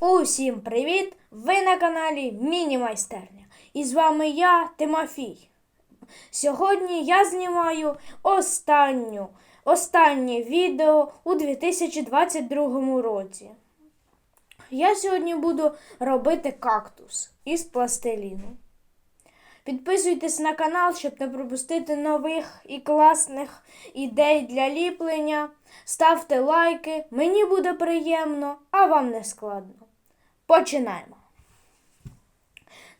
Усім привіт! Ви на каналі Міні-майстерня. І з вами я, Тимофій. Сьогодні я знімаю останню, останнє відео у 2022 році. Я сьогодні буду робити кактус із пластиліну. Підписуйтесь на канал, щоб не пропустити нових і класних ідей для ліплення. Ставте лайки, мені буде приємно, а вам не складно. Починаємо.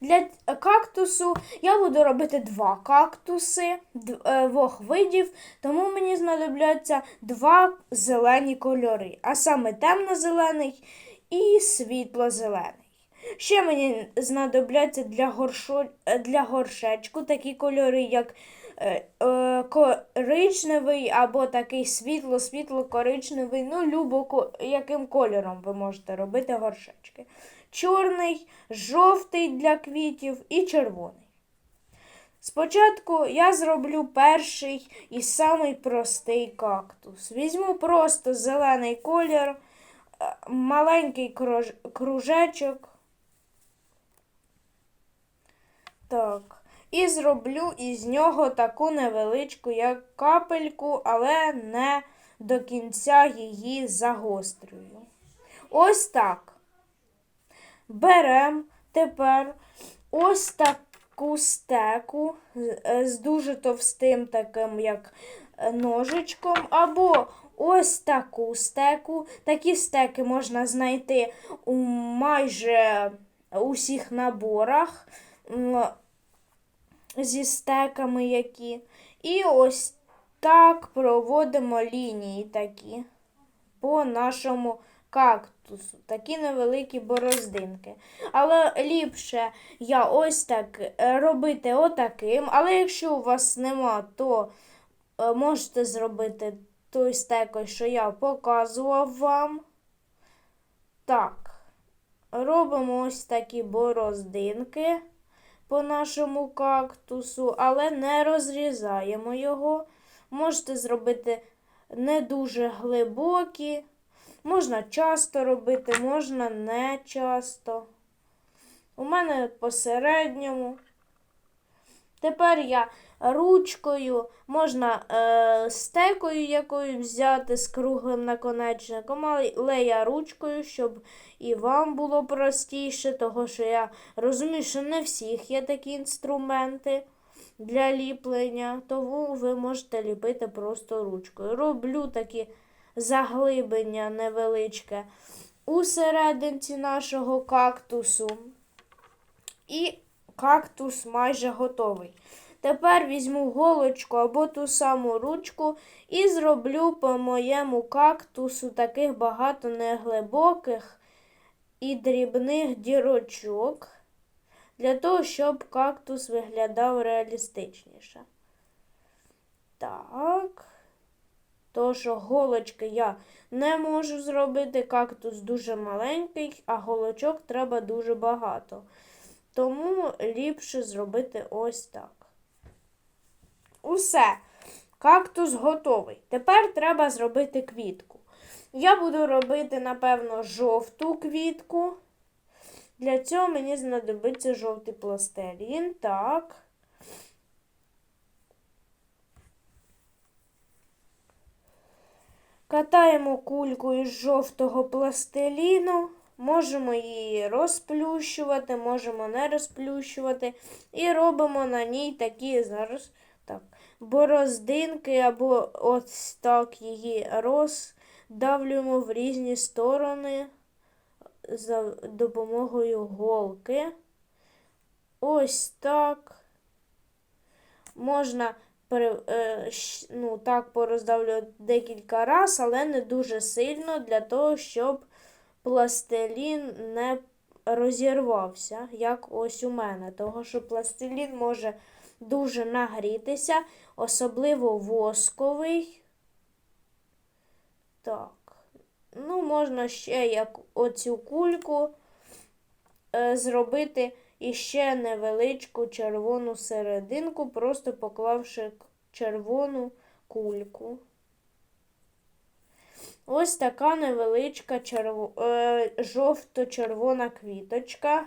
Для кактусу я буду робити два кактуси е, двох видів, тому мені знадобляться два зелені кольори, а саме темно-зелений і світло-зелений. Ще мені знадобляться для, горшо... е, для горшечку такі кольори, як коричневий або такий світло-світло-коричневий, ну, любо яким кольором ви можете робити горшечки. Чорний, жовтий для квітів і червоний. Спочатку я зроблю перший і самий простий кактус. Візьму просто зелений колір, е, маленький кружечок. Так. І зроблю із нього таку невеличку, як капельку, але не до кінця її загострюю. Ось так. Беремо тепер ось таку стеку з- е, дуже товстим таким, як е, ножичком, або ось таку стеку. Такі стеки можна знайти у майже усіх наборах зі стеками які. І ось так проводимо лінії такі по нашому кактусу. Такі невеликі бороздинки. Але ліпше я ось так е, робити отаким. Але якщо у вас нема, то е, можете зробити той стекою, що я показував вам. Так, робимо ось такі бороздинки по нашому кактусу, але не розрізаємо його. Можете зробити не дуже глибокі. Можна часто робити, можна не часто. У мене посередньому. Тепер я ручкою, можна е, стекою якою взяти з круглим наконечником, але я ручкою, щоб і вам було простіше, того що я розумію, що не всіх є такі інструменти для ліплення, тому ви можете ліпити просто ручкою. Роблю такі заглиблення невеличке у серединці нашого кактусу. І кактус майже готовий. Тепер візьму голочку або ту саму ручку і зроблю по моєму кактусу таких багато неглибоких і дрібних дірочок, для того, щоб кактус виглядав реалістичніше. Так. То, що голочки я не можу зробити, кактус дуже маленький, а голочок треба дуже багато. Тому ліпше зробити ось так. Усе. Кактус готовий. Тепер треба зробити квітку. Я буду робити, напевно, жовту квітку. Для цього мені знадобиться жовтий пластилін. Так. Катаємо кульку із жовтого пластиліну. Можемо її розплющувати, можемо не розплющувати. І робимо на ній такі зараз так, бороздинки, або ось так її роздавлюємо в різні сторони за допомогою голки. Ось так. Можна е, ну, так пороздавлювати декілька разів, але не дуже сильно для того, щоб пластилін не розірвався, як ось у мене. Того, що пластилін може дуже нагрітися, особливо восковий. Так. Ну, можна ще як оцю кульку е, зробити іще невеличку червону серединку, просто поклавши червону кульку. Ось така невеличка черво... е, жовто-червона квіточка.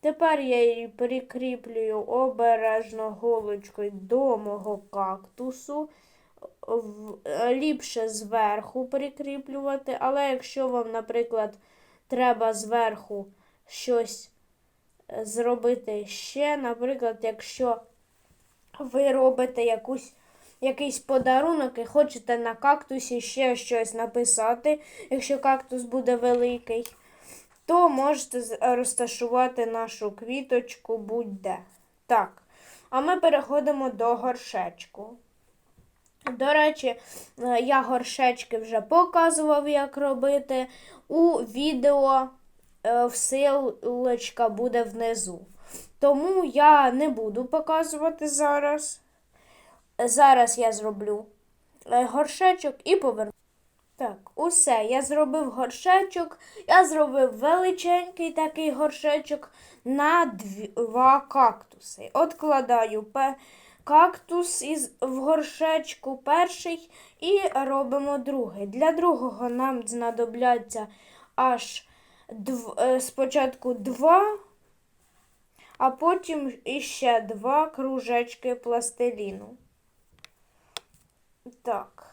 Тепер я її прикріплюю обережно голочкою до мого кактусу. Ліпше зверху прикріплювати, але якщо вам, наприклад, треба зверху щось е, зробити ще, наприклад, якщо ви робите якусь, якийсь подарунок і хочете на кактусі ще щось написати, якщо кактус буде великий, то можете розташувати нашу квіточку будь-де. Так, а ми переходимо до горшечку. До речі, е, я горшечки вже показував, як робити. У відео е, всилочка буде внизу. Тому я не буду показувати зараз. Зараз я зроблю е, горшечок і поверну. Так, усе. Я зробив горшечок. Я зробив величенький такий горшечок на два кактуси. Откладаю кактус із, в горшечку перший і робимо другий. Для другого нам знадобляться аж дв, е, спочатку два, а потім іще два кружечки пластиліну. Так.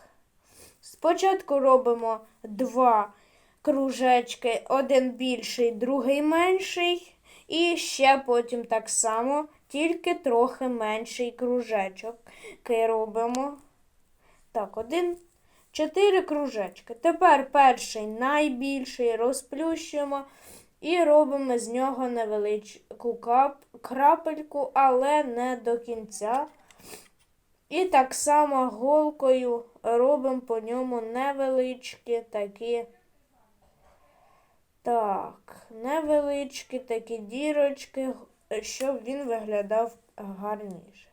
Спочатку робимо два кружечки, один більший, другий менший. І ще потім так само, тільки трохи менший кружечок робимо. Так, один, чотири кружечки. Тепер перший найбільший розплющуємо і робимо з нього невеличку крапельку, але не до кінця. І так само голкою робимо по ньому невеличкі такі. Так, невеличкі такі дірочки, щоб він виглядав гарніше.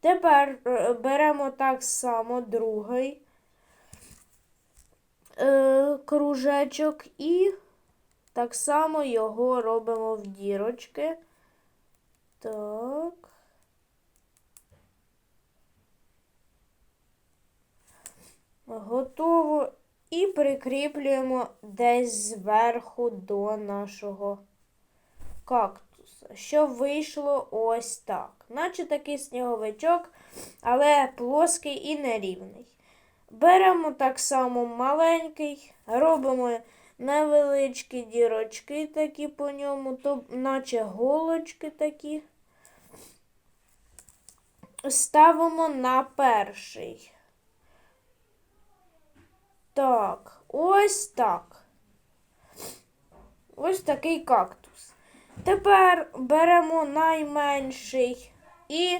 Тепер е, беремо так само другий е, кружечок і так само його робимо в дірочки. Так. Готово. І прикріплюємо десь зверху до нашого кактуса, щоб вийшло ось так. Наче такий сніговичок, але плоский і нерівний. Беремо так само маленький, робимо невеличкі дірочки такі по ньому, то, наче голочки такі. Ставимо на перший. Так, ось так. Ось такий кактус. Тепер беремо найменший і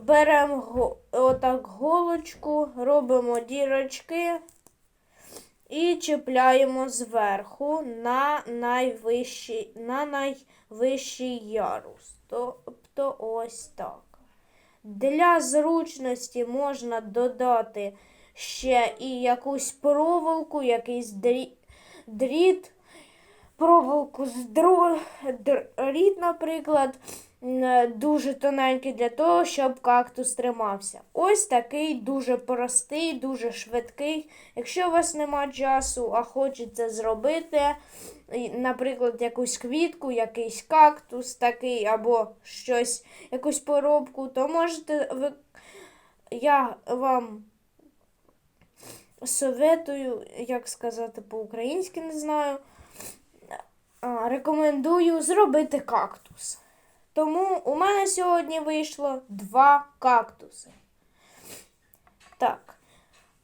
беремо отак голочку, робимо дірочки і чіпляємо зверху на найвищий, на найвищий ярус. Тобто ось так. Для зручності можна додати ще і якусь проволоку, якийсь дрі- дріт, проволоку з дру... дріт, наприклад, дуже тоненький для того, щоб кактус тримався. Ось такий дуже простий, дуже швидкий. Якщо у вас нема часу, а хочеться зробити, наприклад, якусь квітку, якийсь кактус такий, або щось, якусь поробку, то можете. Я вам советую, як сказати по-українськи, не знаю. Рекомендую зробити кактус. Тому у мене сьогодні вийшло два кактуси. Так.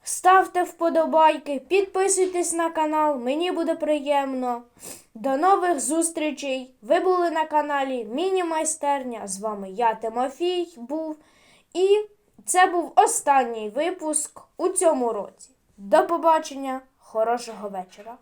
Ставте вподобайки, підписуйтесь на канал, мені буде приємно. До нових зустрічей! Ви були на каналі Міні-майстерня. З вами я, Тимофій, був. І це був останній випуск у цьому році. До побачення, хорошого вечора!